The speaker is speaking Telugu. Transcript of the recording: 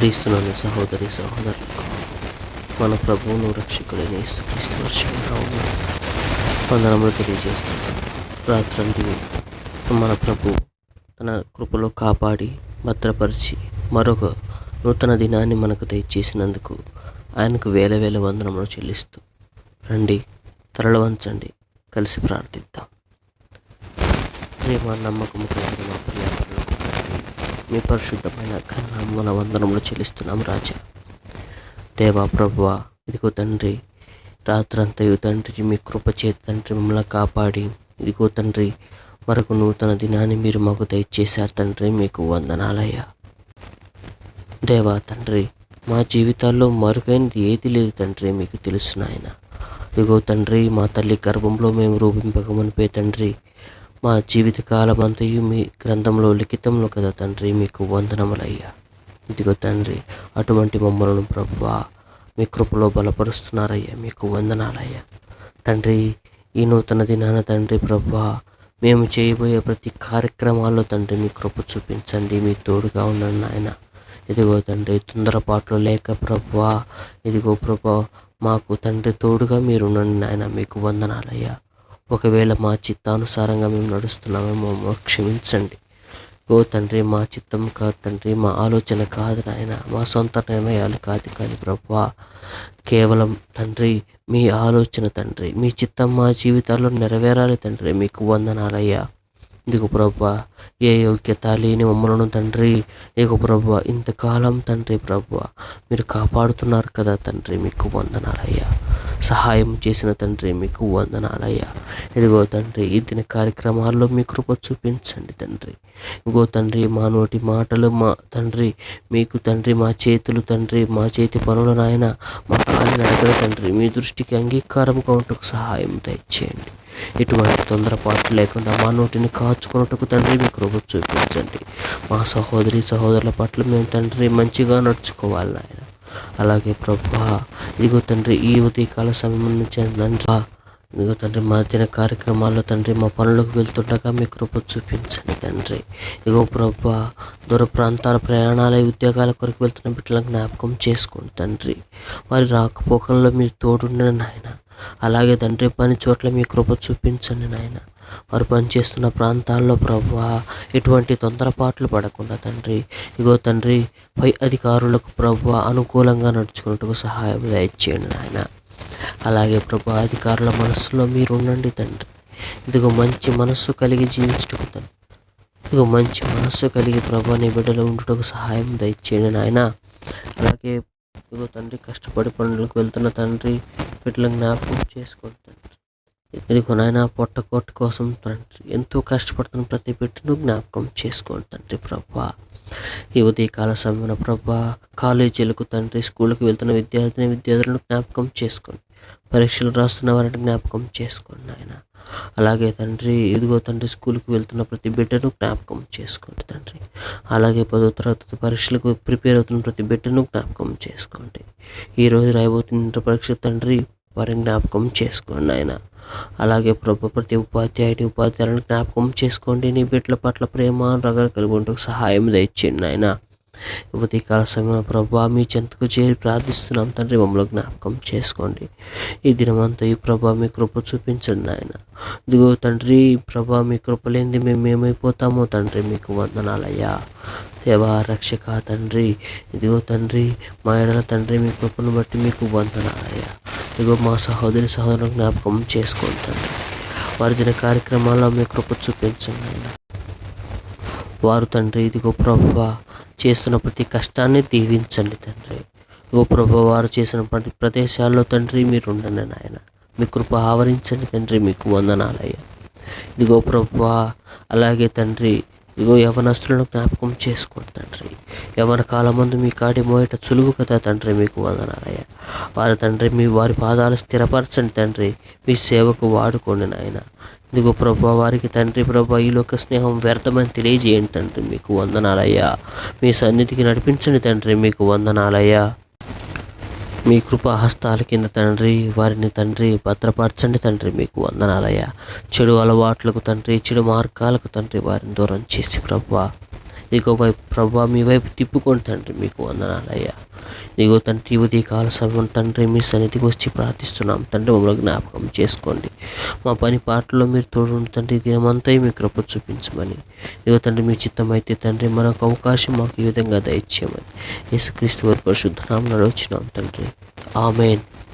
క్రీస్తునందు సహోదరి సహోదరులకు మన ప్రభువును రక్షకుడైన క్రీస్తు వర్షంలో వందనములు తెలియజేస్తున్నాను రాత్రండి మన ప్రభు తన కృపలో కాపాడి భద్రపరిచి మరొక నూతన దినాన్ని మనకు దయచేసినందుకు ఆయనకు వేల వేల వందనములు చెల్లిస్తూ రండి తరలవంచండి కలిసి ప్రార్థిద్దాం. ప్రేమ నమ్మకము కలిగిన మా మీ పరిశుద్ధమైన కన్నాముల వందనములు చెల్లిస్తున్నాం రాజా. దేవా ప్రభువ ఇదిగో తండ్రి రాత్రంతయు తండ్రి మీ కృపచేత తండ్రి మమ్మల్ని కాపాడి ఇదిగో తండ్రి మరొక నూతన దినాన్ని మీరు మాకు దయచేశారు తండ్రి మీకు వందనాలయ్యా. దేవా తండ్రి మా జీవితాల్లో మరుగైనది ఏది లేదు తండ్రి మీకు తెలుసు నాయన. ఇదిగో తండ్రి మా తల్లి గర్భంలో మేము రూపింపకమనిపోయి తండ్రి మా జీవితకాలమంతయు మీ గ్రంథంలో లిఖితంలో కదా తండ్రి మీకు వందనములయ్యా. ఇదిగో తండ్రి అటువంటి మమ్మలను ప్రభువా మీ కృపలో బలపరుస్తున్నారయ్యా మీకు వందనాలయ్యా. తండ్రి ఈ నూతన దినాన తండ్రి ప్రభువా మేము చేయబోయే ప్రతి కార్యక్రమాల్లో తండ్రి మీ కృప చూపించండి మీ తోడుగా ఉండండి నాయన. ఇదిగో తండ్రి తొందరపాట్లు లేక ప్రభువా ఇదిగో ప్రభా మాకు తండ్రి తోడుగా మీరు ఉండండి నాయన మీకు వందనాలయ్యా. ఒకవేళ మా చిత్తానుసారంగా మేము నడుస్తున్నామేమో క్షమించండి. ఓ తండ్రి మా చిత్తం కాదు తండ్రి మా ఆలోచన కాదు నాయన మా సొంత నిర్ణయాలు కాదు కానీ ప్రభా. కేవలం తండ్రి మీ ఆలోచన తండ్రి మీ చిత్తం మా జీవితాల్లో నెరవేరాలి తండ్రి మీకు వందనాలయ్యా. ఇదిగో ప్రభా? ఏ యోగ్యత లేని మమ్మలను తండ్రి ఇదిగో ప్రభా ఇంతకాలం తండ్రి ప్రభా మీరు కాపాడుతున్నారు కదా తండ్రి మీకు వందనాలయ్యా. సహాయం చేసిన తండ్రి మీకు వందనాలయ్యా. ఇదిగో తండ్రి ఈ దిన కార్యక్రమాల్లో మీ కృప చూపించండి తండ్రి. ఇదిగో తండ్రి మా నోటి మాటలు మా తండ్రి మీకు తండ్రి మా చేతులు తండ్రి మా చేతి పనులు నాయన మా కాలి తండ్రి మీ దృష్టికి అంగీకారం కౌంటకు సహాయం దయచేయండి. ఎటువంటి తొందరపాటు లేకుండా మా నోటిని కాచుకున్నట్టుకు తండ్రి మీ కృప చూపించండి. మా సహోదరి సహోదరుల పట్ల మేము తండ్రి మంచిగా నడుచుకోవాలి నాయన. అలాగే ప్రభా ఇదిగో తండ్రి ఈ ఉదయకాల సమయం నుంచి ఇదిగో తండ్రి మా దిన కార్యక్రమాల్లో తండ్రి మా పనులకు వెళ్తుండగా మీ కృప చూపించండి తండ్రి. ఇగో ప్రభా దూర ప్రాంతాల ప్రయాణాల ఉద్యోగాల కొరకు వెళ్తున్న బిడ్డలకు జ్ఞాపకం చేసుకోండి తండ్రి. వారి రాకపోకల్లో మీరు తోడుండండి నాయన. అలాగే తండ్రి పని చోట్ల మీ కృప చూపించండి నాయన. వారు పనిచేస్తున్న ప్రాంతాల్లో ప్రభా ఎటువంటి తొందరపాట్లు పడకుండా తండ్రి. ఇగో తండ్రి పై అధికారులకు ప్రభు అనుకూలంగా నడుచుకున్నట్టుకు సహాయం దయచేయండి నాయన. అలాగే ప్రభు అధికారుల మనస్సులో మీరు ఉండండి తండ్రి. ఇదిగో మంచి మనస్సు కలిగి జీవించుటకు తండ్రి. ఇదిగో మంచి మనస్సు కలిగి ప్రభు నీ బిడ్డలో ఉండుటకు సహాయం దయచేయండి నాయన. అలాగే ఇదిగో తండ్రి కష్టపడి పనులకు వెళ్తున్న తండ్రి బిడ్డలను జ్ఞాపకం చేసుకోండి తండ్రి. ఇదిగో నాయన పొట్టకోట కోసం తండ్రి ఎంతో కష్టపడుతున్న ప్రతి బిడ్డను జ్ఞాపకం చేసుకోండి తండ్రి ప్రభా. ఈ ఉదయకాల సమయంలో ప్రభా కాలేజీలకు తండ్రి స్కూల్కి వెళ్తున్న విద్యార్థిని విద్యార్థులను జ్ఞాపకం చేసుకోండి. పరీక్షలు రాస్తున్న వారిని జ్ఞాపకం చేసుకోండి ఆయన అలాగే తండ్రి ఇదిగో తండ్రి స్కూల్కి వెళ్తున్న ప్రతి బిడ్డను జ్ఞాపకం చేసుకోండి తండ్రి. అలాగే పదో తరగతి పరీక్షలకు ప్రిపేర్ అవుతున్న ప్రతి బిడ్డను జ్ఞాపకం చేసుకోండి. ఈరోజు రాయబోతున్న పరీక్ష తండ్రి వారిని జ్ఞాపకం చేసుకోండి ఆయన అలాగే ప్రభు ప్రతి ఉపాధ్యాయుడి ఉపాధ్యాయులను జ్ఞాపకం చేసుకోండి. నీ బిడ్డల పట్ల ప్రేమ రగలు కలిగి ఉంటూ సహాయం దయచేయండి ఆయన ఉదయకాల సమయంలో ప్రభా మీ చెంతకు చేరి ప్రార్థిస్తున్నాం. తండ్రి మమ్మల్ని జ్ఞాపకం చేసుకోండి. ఈ దినమంతా ఈ ప్రభా మీ కృప చూపించండి ఆయన ఇదిగో తండ్రి ప్రభా మీ కృప లేనిది మేము ఏమైపోతామో తండ్రి మీకు వందనాలయ్యా. సేవా రక్షక తండ్రి ఇదిగో తండ్రి మా ఎడల తండ్రి మీ కృపను బట్టి మీకు వందనాలయ్యా. ఇదిగో మా సహోదరి సహోదరులకు జ్ఞాపకం చేసుకోండి తండ్రి. వారి దిన కార్యక్రమాల్లో మీ కృప చూపించండి ఆయన వారు తండ్రి ఇదిగో ప్రభు చేస్తున్న ప్రతి కష్టాన్ని దీవించండి తండ్రి. ఇదిగో ప్రభు వారు చేసిన ప్రతి ప్రదేశాల్లో తండ్రి మీరు ఉండండి నాయన. మీ కృప ఆవరించండి తండ్రి మీకు వందనాలయ్యా. ఇదిగో ప్రభు అలాగే తండ్రి ఇదిగో యవనస్తులను జ్ఞాపకం చేసుకోండి తండ్రి. యవన కాలమందు మీ కాడి మోయట సులువు కదా తండ్రి మీకు వందనాలయ్యా. వారి తండ్రి మీ వారి పాదాలు స్థిరపరచండి తండ్రి. మీ సేవకు వాడుకోండి నాయన. ఇదిగో ప్రభా వారికి తండ్రి ప్రభా ఈ లోక స్నేహం వ్యర్థమని తెలియజేయండి తండ్రి మీకు వందనాలయ్యా. మీ సన్నిధికి నడిపించండి తండ్రి మీకు వందనాలయ్యా. మీ కృపా హస్తాల కింద తండ్రి వారిని తండ్రి భద్రపరచండి తండ్రి మీకు వందనాలయ్యా. చెడు అలవాట్లకు తండ్రి చెడు మార్గాలకు తండ్రి వారిని దూరం చేసి ప్రభు. ఇదిగో వైపు ప్రభా మీ వైపు తిప్పుకోండి తండ్రి మీకు వందనాలయ్యా ఇదిగో తండ్రి ఉదయ కాల సమయం తండ్రి మీ సన్నిధికి వచ్చి ప్రార్థిస్తున్నాం. తండ్రి మమ్మల్ని జ్ఞాపకం చేసుకోండి. మా పని పాటలో మీరు తోడు తండ్రి దినమంతా మీ కృప చూపించమని. ఇదిగో తండ్రి మీ చిత్తం అయితే తండ్రి మరొక అవకాశం మాకు ఈ విధంగా దయచేయమని. యేసుక్రీస్తు వారి పరిశుద్ధ నామములో వచ్చినాం తండ్రి. ఆమెన్.